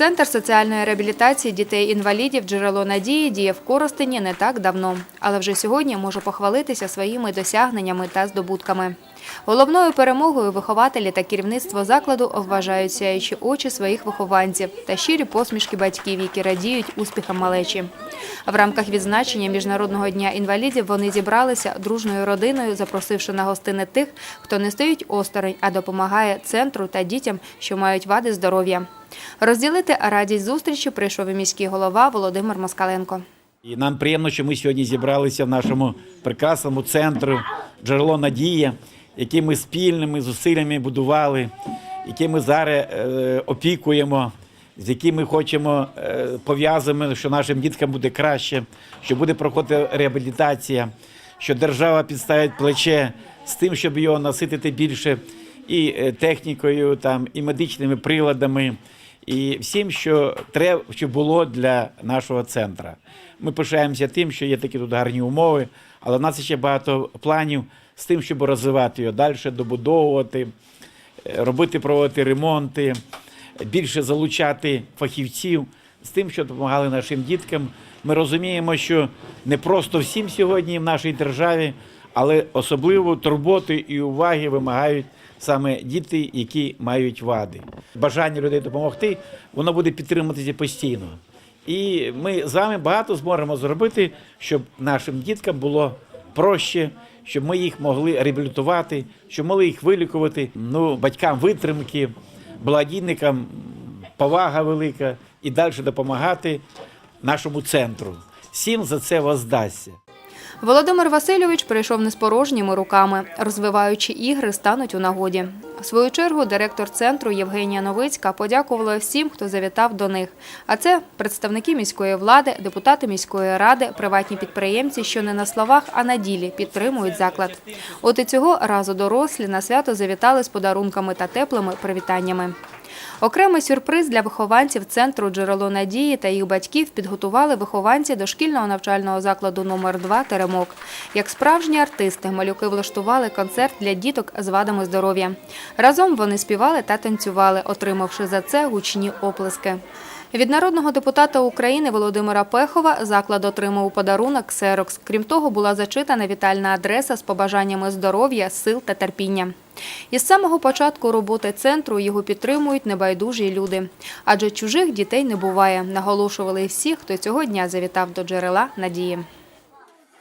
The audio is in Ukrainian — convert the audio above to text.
Центр соціальної реабілітації дітей-інвалідів «Джерело надії» діє в Коростені не так давно, але вже сьогодні може похвалитися своїми досягненнями та здобутками. Головною перемогою вихователі та керівництво закладу вважають сяючі очі своїх вихованців та щирі посмішки батьків, які радіють успіхам малечі. В рамках відзначення Міжнародного дня інвалідів вони зібралися дружною родиною, запросивши на гостини тих, хто не стоїть осторонь, а допомагає центру та дітям, що мають вади здоров'я. Розділити радість зустрічі прийшов і міський голова Володимир Москаленко. І нам приємно, що ми сьогодні зібралися в нашому прекрасному центру джерело надія, яке ми спільними зусиллями будували, яке ми зараз е, опікуємо, з яким ми хочемо е, пов'язуємо, що нашим діткам буде краще, що буде проходити реабілітація, що держава підставить плече з тим, щоб його наситити більше і е, технікою, там, і медичними приладами і всім, що треба, що було для нашого центру. Ми пишаємося тим, що є такі тут гарні умови, але в нас ще багато планів з тим, щоб розвивати його далі, добудовувати, е, робити, проводити ремонти, більше залучати фахівців з тим, що допомагали нашим діткам. Ми розуміємо, що не просто всім сьогодні в нашій державі, але особливо турботи і уваги вимагають саме діти, які мають вади. Бажання людей допомогти, воно буде підтримуватися постійно. І ми з вами багато зможемо зробити, щоб нашим діткам було проще, щоб ми їх могли реабілітувати, щоб могли їх вилікувати. Ну, батькам витримки, благодійникам повага велика і далі допомагати нашому центру. Всім за це воздасться. Володимир Васильович прийшов не з порожніми руками. Розвиваючи ігри, стануть у нагоді. В свою чергу директор центру Євгенія Новицька подякувала всім, хто завітав до них. А це представники міської влади, депутати міської ради, приватні підприємці, що не на словах, а на ділі підтримують заклад. От і цього разу дорослі на свято завітали з подарунками та теплими привітаннями. Окремий сюрприз для вихованців центру «Джерело надії» та їх батьків підготували вихованці дошкільного навчального закладу номер 2 «Теремок». Як справжні артисти, малюки влаштували концерт для діток з вадами здоров'я. Разом вони співали та танцювали, отримавши за це гучні оплески. Від народного депутата України Володимира Пехова заклад отримав подарунок «Ксерокс». Крім того, була зачитана вітальна адреса з побажаннями здоров'я, сил та терпіння. Із самого початку роботи центру його підтримують небайдужі люди. Адже чужих дітей не буває, наголошували всі, хто цього дня завітав до джерела надії.